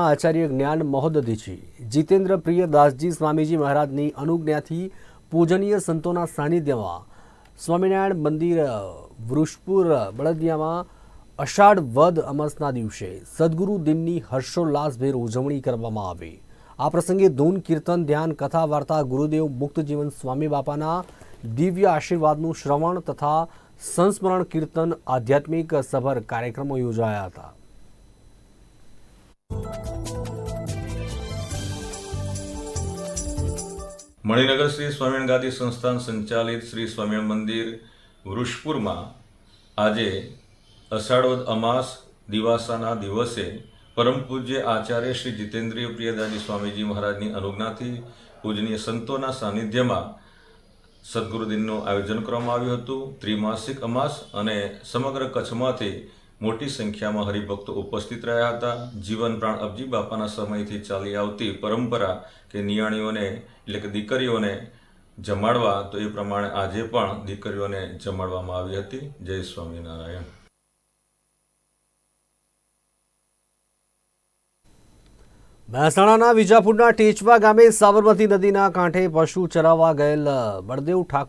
આચાર્ય જ્ઞાન મહોદધીજી જીતેન્દ્ર પ્રિય દાસજી સ્વામીજી મહારાજની અનુજ્ઞાથી પૂજનીય સંતોના સાનિધ્યમાં સ્વામિનારાયણ મંદિર, વૃષપુર, બળદિયામાં અષાઢ વદ અમાસના દિવસે સદગુરુ દિનની હર્ષોલ્લાસભેર ઉજવણી કરવામાં આવી. આ પ્રસંગે ધૂન, કીર્તન, ધ્યાન, કથા, વાર્તા, ગુરુદેવ, મુક્ત જીવન, સ્વામી બાપાના દિવ્ય આશીર્વાદનું શ્રવણ તથા સંસ્મરણ, કીર્તન, આધ્યાત્મિક સભર કાર્યક્રમો યોજાયા હતા. મણિનગર શ્રી સ્વામિનારાયણ ગાદી સંસ્થાન સંચાલિત શ્રી સ્વામિનારાયણ મંદિર વૃષપુરમાં આજે અષાઢવદ અમાસ દિવાસાના દિવસે પરમ પૂજ્ય આચાર્ય શ્રી જીતેન્દ્રિય પ્રિયદાજી સ્વામીજી મહારાજની અનુજ્ઞાથી પૂજનીય સંતોના સાનિધ્યમાં સદગુરુદિનનું આયોજન કરવામાં આવ્યું હતું. ત્રિમાસિક અમાસ અને સમગ્ર કચ્છમાંથી મોટી સંખ્યામાં હરિભક્તો ઉપસ્થિત રહ્યા હતા. જીવન પ્રાણ અબજી બાપાના સમયથી ચાલી આવતી પરંપરા કે નિયાણીઓને, એટલે કે દીકરીઓને જમાડવા, તો એ પ્રમાણે આજે પણ દીકરીઓને જમાડવામાં આવી હતી. જય સ્વામિનારાયણ. મહેસાણાના વિજાપુરના ટેચવા ગામે સાબરમતી નદીના કાંઠે પશુ ચરાવવા ગયેલ બળદેવ ઠાકોર